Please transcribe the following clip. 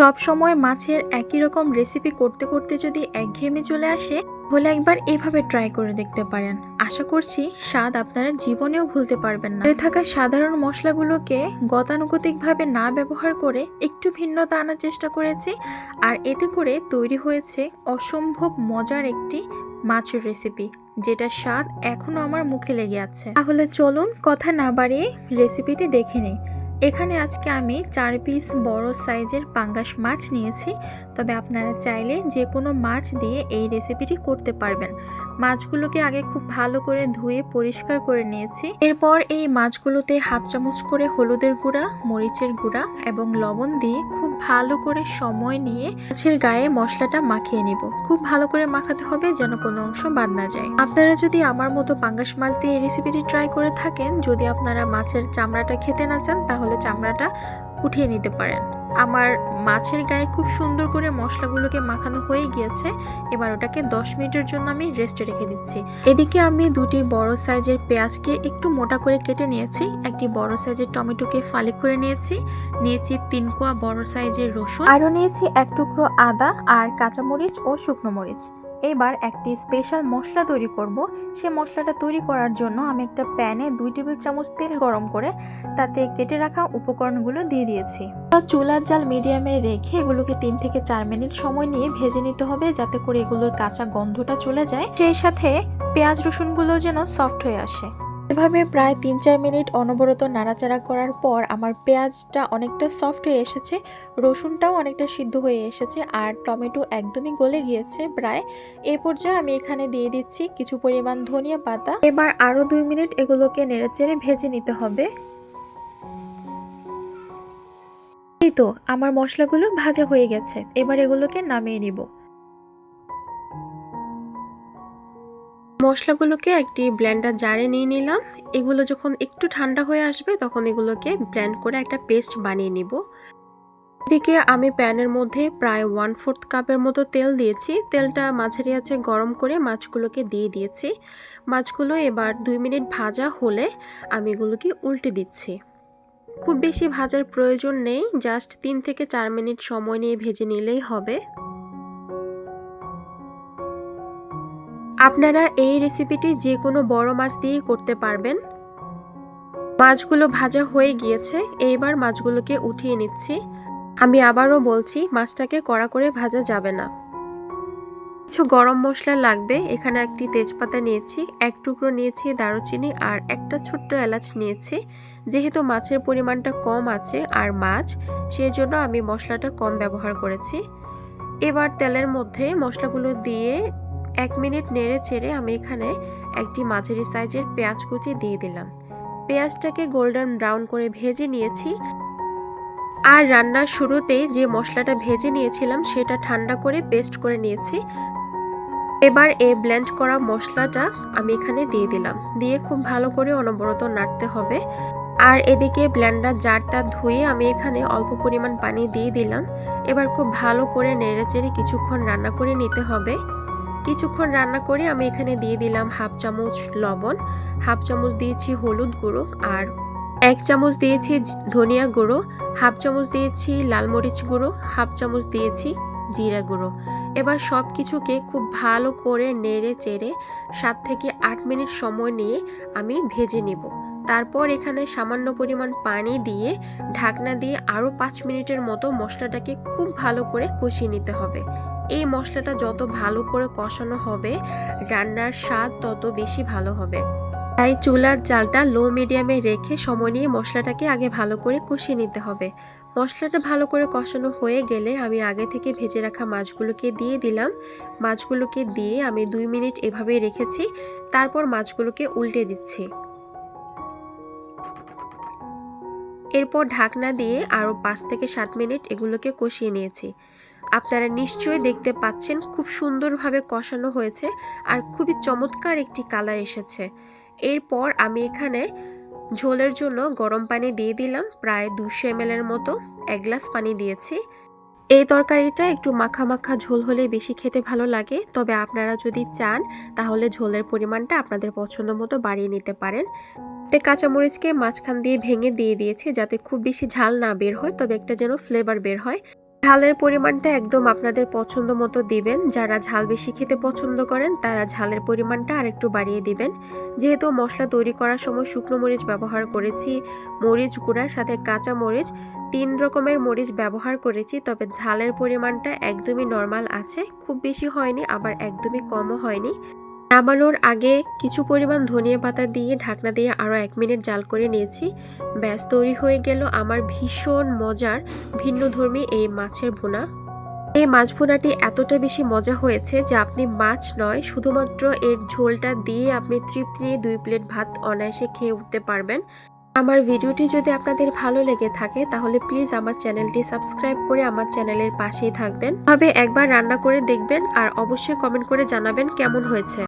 সব সময় মাছের একই রকম রেসিপি করতে করতে যদি একঘেয়েমি চলে আসে, তাহলে একবার এভাবে ট্রাই করে দেখতে পারেন। আশা করছি স্বাদ আপনারা জীবনেও ভুলতে পারবেন না। থাকা সাধারণ মশলাগুলোকে গতানুগতিকভাবে না ব্যবহার করে একটু ভিন্নতা আনার চেষ্টা করেছি, আর এতে করে তৈরি হয়েছে অসম্ভব মজার একটি মাছের রেসিপি যেটা স্বাদ এখনও আমার মুখে লেগে আছে। তাহলে চলুন কথা না বাড়িয়ে রেসিপিটি দেখে নিই। এখানে আজকে আমি চার পিস বড় সাইজের পাঙ্গাস মাছ নিয়েছি। তবে আপনারা চাইলে যে কোনো মাছ দিয়ে এই রেসিপিটি করতে পারবেন। মাছগুলোকে আগে খুব ভালো করে ধুয়ে পরিষ্কার করে নিয়েছি। এরপর এই মাছগুলোতে হাফ চামচ করে হলুদের গুঁড়া, মরিচের গুঁড়া এবং লবণ দিয়ে খুব ভালো করে সময় নিয়ে মাছের গায়ে মশলাটা মাখিয়ে নিব। খুব ভালো করে মাখাতে হবে যেন কোনো অংশ বাদ না যায়। আপনারা যদি আমার মতো পাঙ্গাস মাছ দিয়ে এই রেসিপিটি ট্রাই করে থাকেন, যদি আপনারা মাছের চামড়াটা খেতে না চান, তাহলে চামড়াটা উঠিয়ে নিতে পারেন। আমার মাছের গায়ে খুব সুন্দর করে মশলাগুলোকে মাখানো হয়ে গিয়েছে। এবার ওটাকে 10 মিনিটের জন্য আমি রেস্টে রেখে দিচ্ছি। এদিকে আমি দুটি বড় সাইজের পেঁয়াজকে একটু মোটা করে কেটে নিয়েছি। একটি বড় সাইজের টমেটোকে ফালি করে নিয়েছি। নিয়েছি তিন কোয়া বড় সাইজের রসুন। আরও নিয়েছি এক টুকরো আদা আর কাঁচামরিচ ও শুকনো মরিচ। এবার একটি স্পেশাল মশলা তৈরি করব। সে মশলাটা তৈরি করার জন্য আমি একটা প্যানে দুই টেবিল চামচ তেল গরম করে তাতে কেটে রাখা উপকরণগুলো দিয়ে দিয়েছি। চুলার জাল মিডিয়ামে রেখে এগুলোকে তিন থেকে চার মিনিট সময় নিয়ে ভেজে নিতে হবে যাতে করে এগুলোর কাঁচা গন্ধটা চলে যায়। সেই সাথে পেঁয়াজ রসুনগুলো যেন সফট হয়ে আসে। এভাবে প্রায় তিন চার মিনিট অনবরত নাড়াচাড়া করার পর আমার পেঁয়াজটা অনেকটা সফট হয়ে এসেছে, রসুনটাও অনেকটা সিদ্ধ হয়ে এসেছে আর টমেটো একদমই গলে গিয়েছে প্রায়। এ পর্যায়ে আমি এখানে দিয়ে দিচ্ছি কিছু পরিমাণ ধনিয়া পাতা। এবার আরও দুই মিনিট এগুলোকে নেড়েচেড়ে ভেজে নিতে হবে। এই তো, আমার মশলাগুলো ভাজা হয়ে গেছে, এবার এগুলোকে নামিয়ে নিব। মশলাগুলোকে একটি ব্লেন্ডার জারে নিয়ে নিলাম। এগুলো যখন একটু ঠান্ডা হয়ে আসবে, তখন এগুলোকে ব্লেন্ড করে একটা পেস্ট বানিয়ে নিব। এদিকে আমি প্যানের মধ্যে প্রায় ওয়ান ফোর্থ কাপের মতো তেল দিয়েছি। তেলটা মাঝারি আছে গরম করে মাছগুলোকে দিয়ে দিয়েছি। মাছগুলো এবার দুই মিনিট ভাজা হলে আমি এগুলোকে উল্টে দিচ্ছি। খুব বেশি ভাজার প্রয়োজন নেই জাস্ট তিন থেকে চার মিনিট সময় নিয়ে ভেজে নিলেই হবে। আপনারা এই রেসিপিটি যে কোনো বড় মাছ দিয়ে করতে পারবেন। মাছগুলো ভাজা হয়ে গিয়েছে, এইবার মাছগুলোকে উঠিয়ে নিচ্ছি। আমি আবারও বলছি, মাছটাকে কড়া করে ভাজা যাবে না। কিছু গরম মশলা লাগবে, এখানে একটি তেজপাতা নিয়েছি, এক টুকরো নিয়েছি দারুচিনি আর একটা ছোট্ট এলাচ নিয়েছি। যেহেতু মাছের পরিমাণটা কম আছে আর মাছ সেই জন্য আমি মশলাটা কম ব্যবহার করেছি। এবার তেলের মধ্যে মশলাগুলো দিয়ে এক মিনিট নেড়ে চেড়ে আমি এখানে একটি মাঝারি সাইজের পেঁয়াজ কুচি দিয়ে দিলাম। পেঁয়াজটাকে গোল্ডেন ব্রাউন করে ভেজে নিয়েছি। আর রান্নার শুরুতেই যে মশলাটা ভেজে নিয়েছিলাম সেটা ঠান্ডা করে পেস্ট করে নিয়েছি। এবার এই ব্লেন্ড করা মশলাটা আমি এখানে দিয়ে দিলাম। দিয়ে খুব ভালো করে অনবরত নাড়তে হবে। আর এদিকে ব্লেন্ডার জারটা ধুয়ে আমি এখানে অল্প পরিমাণ পানি দিয়ে দিলাম। এবার খুব ভালো করে নেড়ে চেড়ে কিছুক্ষণ রান্না করে নিতে হবে। কিছুক্ষণ রান্না করে আমি এখানে দিয়ে দিলাম হাফ চামচ লবণ, হাফ চামচ দিয়েছি হলুদ গুঁড়ো আর এক চামচ দিয়েছি ধনিয়া গুঁড়ো, হাফ চামচ দিয়েছি লাল মরিচ গুঁড়ো, হাফ চামচ দিয়েছি জিরা গুঁড়ো। এবার সব কিছুকে খুব ভালো করে নেড়ে চেড়ে সাত থেকে আট মিনিট সময় নিয়ে আমি ভেজে নেব। তারপর এখানে সামান্য পরিমাণ পানি দিয়ে ঢাকনা দিয়ে আরও পাঁচ মিনিটের মতো মশলাটাকে খুব ভালো করে কষিয়ে নিতে হবে। এই মশলাটা যত ভালো করে কষানো হবে, রান্নার স্বাদ তত বেশি ভালো হবে। তাই চুলার জালটা লো মিডিয়ামে রেখে সময় নিয়ে মশলাটাকে আগে ভালো করে কষিয়ে নিতে হবে। মশলাটা ভালো করে কষানো হয়ে গেলে আমি আগে থেকে ভেজে রাখা মাছগুলোকে দিয়ে দিলাম। মাছগুলোকে দিয়ে আমি দুই মিনিট এভাবেই রেখেছি। তারপর মাছগুলোকে উল্টে দিচ্ছি। এরপর ঢাকনা দিয়ে আরও পাঁচ থেকে সাত মিনিট এগুলোকে কষিয়ে নিয়েছি। আপনারা নিশ্চয়ই দেখতে পাচ্ছেন খুব সুন্দরভাবে কষানো হয়েছে আর খুবই চমৎকার একটি কালার এসেছে। এরপর আমি এখানে ঝোলের জন্য গরম পানি দিয়ে দিলাম, প্রায় দুশো এম এর মতো। এক গ্লাস পানি দিয়েছি। এই তরকারিটা একটু মাখা মাখা ঝোল হলে বেশি খেতে ভালো লাগে, তবে আপনারা যদি চান তাহলে ঝোলের পরিমাণটা আপনাদের পছন্দ মতো বাড়িয়ে নিতে পারেন। একটা কাঁচামরিচকে মাঝখান দিয়ে ভেঙে দিয়ে দিয়েছি যাতে খুব বেশি ঝাল না বের হয়, তবে একটা যেন ফ্লেভার বের হয়। ঝালের পরিমাণটা একদম আপনাদের পছন্দ মতো দিবেন। যারা ঝাল বেশি খেতে পছন্দ করেন, তারা ঝালের পরিমাণটা আরেকটু বাড়িয়ে দিবেন। যেহেতু মশলা তৈরি করার সময় শুকনো মরিচ ব্যবহার করেছি, মরিচ গুঁড়ার সাথে কাঁচা মরিচ, তিন রকমের মরিচ ব্যবহার করেছি, তবে ঝালের পরিমাণটা একদমই নর্মাল আছে। খুব বেশি হয়নি, আবার একদমই কমও হয়নি। নামানোর আগে কিছু পরিমাণ ধনিয়া পাতা দিয়ে ঢাকনা দিয়ে আরও এক মিনিট জাল করে নিয়েছি। ব্যাস, তৈরি হয়ে গেল আমার ভীষণ মজার ভিন্নধর্মী এই মাছের ভুনা। এই মাছ ভুনাটি এতটা বেশি মজা হয়েছে যে আপনি মাছ নয়, শুধুমাত্র এর ঝোলটা দিয়ে আপনি তৃপ্তি দুই প্লেট ভাত অনায়াসে খেয়ে উঠতে পারবেন। আমার ভিডিওটি যদি আপনাদের ভালো লেগে থাকে, তাহলে প্লিজ আমার চ্যানেলটি সাবস্ক্রাইব করে আমার চ্যানেলের পাশেই থাকবেন। তবে একবার রান্না করে দেখবেন আর অবশ্যই কমেন্ট করে জানাবেন কেমন হয়েছে।